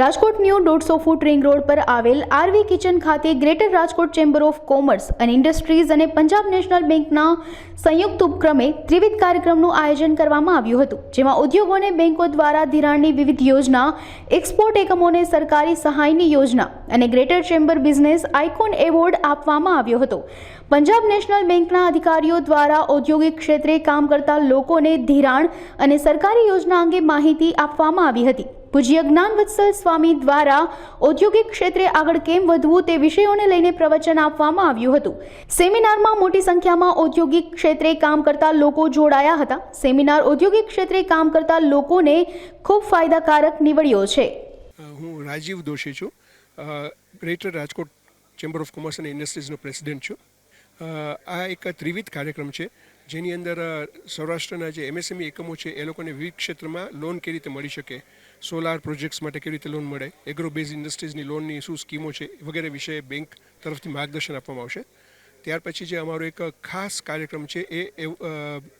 Rajkot new દોઢસો foot ring road પર આવેલ આરવી કિચન ખાતે greater Rajkot chamber of commerce અને ઇન્ડસ્ટ્રીઝ અને પંજાબ નેશનલ બેંકના સંયુક્ત ઉપક્રમે ત્રિવિધ કાર્યક્રમનું આયોજન કરવામાં આવ્યું હતું, જેમાં ઉદ્યોગોને બેંકો દ્વારા ધિરાણની વિવિધ યોજના, એક્સપોર્ટ એકમોને સરકારી સહાયની યોજના અને greater chamber business icon award આપવામાં આવ્યો હતો. પંજાબ નેશનલ બેંકના અધિકારીઓ દ્વારા ઔદ્યોગિક ક્ષેત્રે કામ કરતા લોકોને ધિરાણ અને સરકારી યોજના અંગે માહિતી આપવામાં આવી હતી. પૂજ્ય જ્ઞાનવત્સલ સ્વામી દ્વારા ઔદ્યોગિક ક્ષેત્રે આગળ કેમ વધવું તે વિષયોને લઈને પ્રવચન આપવામાં આવ્યું હતું. સેમિનારમાં મોટી સંખ્યામાં ઔદ્યોગિક ક્ષેત્રે કામ કરતા લોકો જોડાયા હતા. સેમિનાર ઔદ્યોગિક ક્ષેત્રે કામ કરતા લોકોને ખૂબ ફાયદાકારક નીવડ્યો છે. હું રાજીવ દોશી છું. Greater Rajkot chamber of commerce અને ઇન્ડસ્ટ્રીઝનો પ્રેસિડેન્ટ છું. આ એક ત્રિવિધ કાર્યક્રમ છે. જેની અંદર સૌરાષ્ટ્રના જે એમએસએમઈ એકમો છે, એ લોકોને વિવિધ ક્ષેત્રમાં લોન કેવી રીતે મળી શકે? સોલાર પ્રોજેક્ટ્સ માટે કેવી રીતે લોન મળે? એગ્રો બેઝ ઇન્ડસ્ટ્રીઝની લોનની શું સ્કીમો છે? વગેરે વિશે બેંક તરફથી માર્ગદર્શન આપવામાં આવશે. ત્યાર પછી જે અમારો એક ખાસ કાર્યક્રમ છે, એ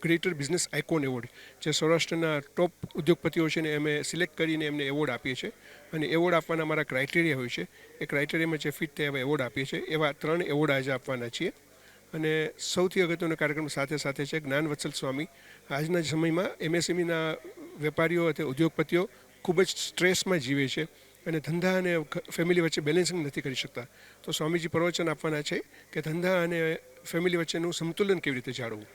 ગ્રેટર બિઝનેસ આઇકોન એવોર્ડ જે સૌરાષ્ટ્રના ટોપ ઉદ્યોગપતિઓ છે ને, અમે સિલેક્ટ કરીને એમને એવોર્ડ આપીએ છીએ. અને એવોર્ડ આપવાના અમારા ક્રાઇટેરિયા હોય છે. એ ક્રાઇટેરિયામાં જે ફિટ થાય એવા એવોર્ડ આપીએ છીએ. એવા ત્રણ એવોર્ડ આજે આપવાના છીએ. અને સૌથી અગત્યનો કાર્યક્રમ સાથે સાથે છે જ્ઞાનવત્સલ સ્વામી. આજના સમયમાં એમએસએમઈના વેપારીઓ અથવા ઉદ્યોગપતિઓ ખૂબ જ સ્ટ્રેસમાં જીવે છે અને ધંધા અને ફેમિલી વચ્ચે બેલેન્સિંગ નથી કરી શકતા. તો સ્વામીજી પ્રવચન આપવાના છે કે ધંધા અને ફેમિલી વચ્ચેનું સંતુલન કેવી રીતે જાળવવું?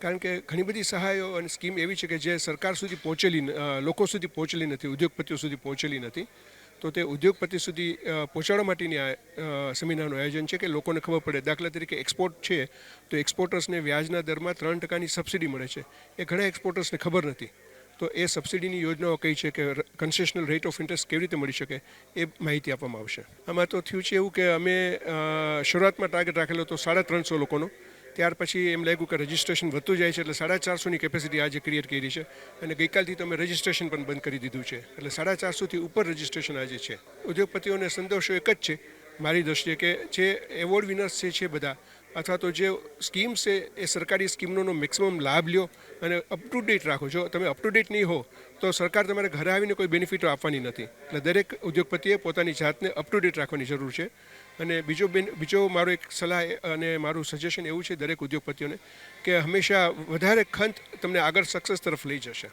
કારણ કે ઘણી બધી સહાયો અને સ્કીમ એવી છે કે જે સરકાર સુધી પહોંચેલી લોકો સુધી પહોંચેલી નથી, ઉદ્યોગપતિઓ સુધી પહોંચેલી નથી. તો તે ઉદ્યોગપતિ સુધી પહોંચાડવા માટેની આ સેમિનારનું આયોજન છે કે લોકોને ખબર પડે. દાખલા તરીકે એક્સપોર્ટ છે, તો એક્સપોર્ટર્સને વ્યાજના દરમાં ત્રણ ટકાની સબસિડી મળે છે. એ ઘણા એક્સપોર્ટર્સને ખબર નથી. તો એ સબસિડીની યોજનાઓ કઈ છે કે કન્સેશનલ રેટ ઓફ ઇન્ટરેસ્ટ કેવી રીતે મળી શકે, એ માહિતી આપવામાં આવશે. આમાં તો થયું છે એવું કે અમે શરૂઆતમાં ટાર્ગેટ રાખેલો હતો સાડા ત્રણસો લોકોનો. ત્યાર પછી એમ લાગ્યું કે રજિસ્ટ્રેશન વધતું જાય છે એટલે સાડા ચારસોની કેપેસિટી આજે ક્રિએટ કરી છે અને ગઈકાલથી તમે રજીસ્ટ્રેશન પણ બંધ કરી દીધું છે. એટલે સાડા ચારસોથી ઉપર રજિસ્ટ્રેશન આજે છે. ઉદ્યોગપતિઓને સંતોષો એક જ છે. મારી દ્રષ્ટિએ કે જે એવોર્ડ વિનર્સ છે બધા અથવા તો જે સ્કીમ છે, એ સરકારી સ્કીમનો મેક્સિમમ લાભ લ્યો અને અપ ટુ ડેટ રાખો. જો તમે અપ ડેટ નહીં હો, તો સરકાર તમારે ઘરે આવીને કોઈ બેનિફિટો આપવાની નથી. એટલે દરેક ઉદ્યોગપતિએ પોતાની જાતને અપ ડેટ રાખવાની જરૂર છે. અને બીજો બેન, બીજો મારો એક સલાહ અને મારું સજેશન એવું છે દરેક ઉદ્યોગપતિઓને કે હંમેશા વધારે ખંત તમને આગળ સક્સેસ તરફ લઈ જશે.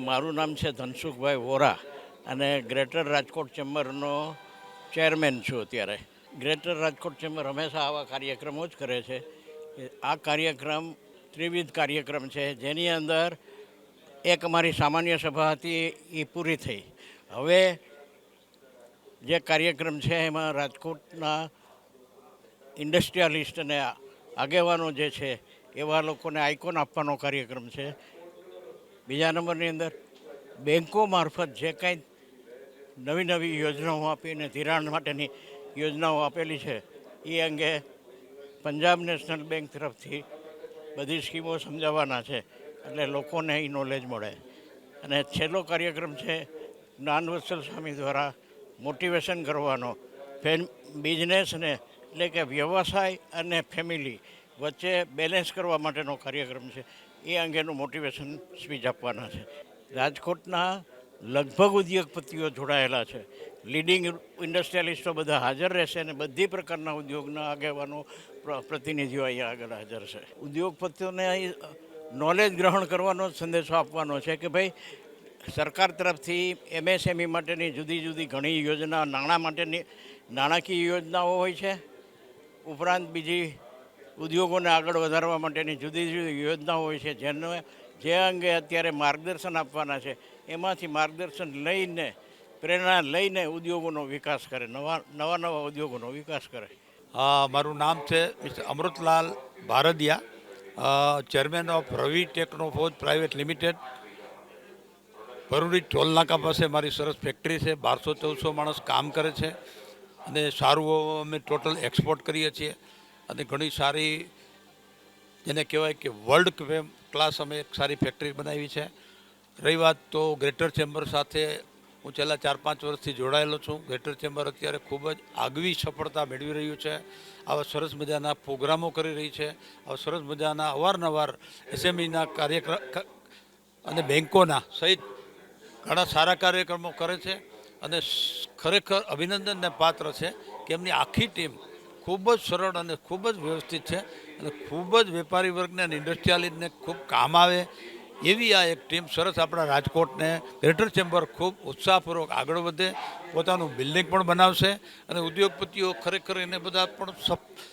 મારું નામ છે ધનસુખભાઈ વોરા અને ગ્રેટર રાજકોટ ચેમ્બરનો ચેરમેન છું અત્યારે. ગ્રેટર રાજકોટ ચેમ્બર હંમેશા આવા કાર્યક્રમો જ કરે છે. આ કાર્યક્રમ ત્રિવિધ કાર્યક્રમ છે, જેની અંદર એક અમારી સામાન્ય સભા હતી, એ પૂરી થઈ. હવે જે કાર્યક્રમ છે, એમાં રાજકોટના ઇન્ડસ્ટ્રીયાલિસ્ટ અને આગેવાનો જે છે, એવા લોકોને આઇકોન આપવાનો કાર્યક્રમ છે. બીજા નંબરની અંદર બેન્કો મારફત જે કાંઈ નવી નવી યોજનાઓ આપીને ધિરાણ માટેની યોજનાઓ આપેલી છે. એ અંગે પંજાબ નેશનલ બેંક તરફથી બધી સ્કીમો સમજાવવાના છે. એટલે લોકોને એ નોલેજ મળે. અને છેલ્લો કાર્યક્રમ છે જ્ઞાનવત્સલ સ્વામી દ્વારા મોટિવેશન કરવાનો. ફેન બિઝનેસને એટલે કે વ્યવસાય અને ફેમિલી વચ્ચે બેલેન્સ કરવા માટેનો કાર્યક્રમ છે. એ અંગેનું મોટિવેશન સ્પીચ આપવાના છે. રાજકોટના લગભગ ઉદ્યોગપતિઓ જોડાયેલા છે. લીડિંગ ઇન્ડસ્ટ્રીયાલિસ્ટો બધા હાજર રહેશે અને બધી પ્રકારના ઉદ્યોગના આગેવાનો પ્રતિનિધિઓ અહીંયા આગળ હાજર છે. ઉદ્યોગપતિઓને નોલેજ ગ્રહણ કરવાનો સંદેશો આપવાનો છે કે ભાઈ, સરકાર તરફથી એમએસએમઈ માટેની જુદી જુદી ઘણી યોજના, નાણાં માટેની, નાણાકીય યોજનાઓ હોય છે. ઉપરાંત બીજી ઉદ્યોગોને આગળ વધારવા માટેની જુદી જુદી યોજનાઓ હોય છે. જેનો, જે અંગે અત્યારે માર્ગદર્શન આપવાના છે. એમાંથી માર્ગદર્શન લઈને, પ્રેરણા લઈને ઉદ્યોગોનો વિકાસ કરે, નવા નવા નવા ઉદ્યોગોનો વિકાસ કરે. મારું નામ છે mister Amrutlal Bhardiya chairman of Ravi Technoforge private limited. Bharudi ટોલનાકા પાસે મારી સરસ ફેક્ટરી છે, બારસો ચૌદસો માણસ કામ કરે છે અને સારું અમે ટોટલ એક્સપોર્ટ કરીએ છીએ અને ઘણી સારી, જેને કહેવાય કે વર્લ્ડ ક્લાસ અમે એક સારી ફેક્ટરી બનાવી છે. રહી વાત તો ગ્રેટર ચેમ્બર સાથે હું છેલ્લા ચાર પાંચ વર્ષથી જોડાયેલો છું. ગ્રેટર ચેમ્બર અત્યારે ખૂબ જ આગવી સફળતા મેળવી રહ્યું છે. આવા સરસ મજાના પ્રોગ્રામો કરી રહી છે. આવા સરસ મજાના અવારનવાર એસએમઈના કાર્યક્રમ અને બેન્કોના સહિત ઘણા સારા કાર્યક્રમો કરે છે અને ખરેખર અભિનંદનને પાત્ર છે કે એમની આખી ટીમ ખૂબ જ સરળ અને ખૂબ જ વ્યવસ્થિત છે અને ખૂબ જ વેપારી વર્ગને અને ઇન્ડસ્ટ્રીયાલિસ્ટને ખૂબ કામ આવે એવી આ એક ટીમ સરસ આપણા રાજકોટને ગ્રેટર ચેમ્બર ખૂબ ઉત્સાહપૂર્વક આગળ વધે, પોતાનું બિલ્ડિંગ પણ બનાવશે અને ઉદ્યોગપતિઓ ખરેખર એને બધા પણ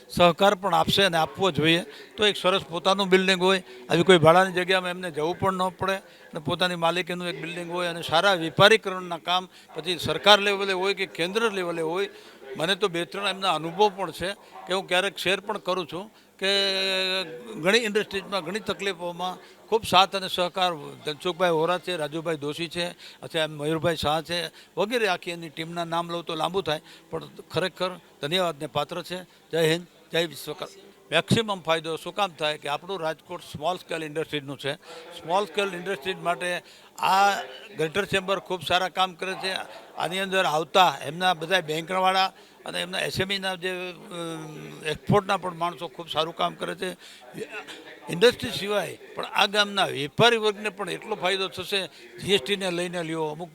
સહકાર પણ આપશે અને આપવો જોઈએ. તો એક સરસ પોતાનું બિલ્ડિંગ હોય, આવી કોઈ ભાડાની જગ્યામાં એમને જવું પણ ન પડે અને પોતાની માલિકીનું એક બિલ્ડિંગ હોય અને સારા વેપારીકરણના કામ પછી સરકાર લેવલે હોય કે કેન્દ્ર લેવલે હોય, મને તો બે ત્રણ એમના અનુભવ પણ છે કે હું ક્યારેક શેર પણ કરું છું. કે ઘણી ઇન્ડસ્ટ્રીઝમાં ઘણી તકલીફોમાં ખૂબ સાથ અને સહકાર ધનસુખભાઈ હોરા છે, રાજુભાઈ દોશી છે, અથવા મયુરભાઈ શાહ છે, વગેરે આખી એની ટીમના નામ લઉં તો લાંબુ થાય, પણ ખરેખર ધન્યવાદને પાત્ર છે. જય હિન્દ, જય વિશ્વકર્મા. મેક્સિમમ ફાયદો શું કામ થાય કે આપણું રાજકોટ સ્મોલ સ્કેલ ઇન્ડસ્ટ્રીઝનું છે. સ્મોલ સ્કેલ ઇન્ડસ્ટ્રીઝ માટે આ ગ્રેટર ચેમ્બર ખૂબ સારા કામ કરે છે. આની અંદર આવતા એમના બધા બેંકવાળા અને એમના એસએમઈના જે એક્સપોર્ટના પણ માણસો ખૂબ સારું કામ કરે છે. ઇન્ડસ્ટ્રી સિવાય પણ આ ગામના વેપારી વર્ગને પણ એટલો ફાયદો થશે. જીએસટીને લઈને લ્યો, અમુક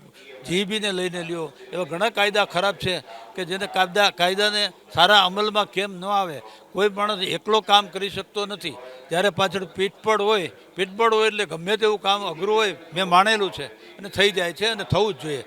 જીબીને લઈને લ્યો, એવા ઘણા કાયદા ખરાબ છે કે જેને કાયદા, કાયદાને સારા અમલમાં કેમ ન આવે. કોઈ માણસ એકલો કામ કરી શકતો નથી. જ્યારે પાછળ પીઠબળ હોય પીઠબળ હોય એટલે ગમે તેવું કામ અઘરું હોય, મેં માનેલું છે અને થઈ જાય છે અને થવું જ જોઈએ.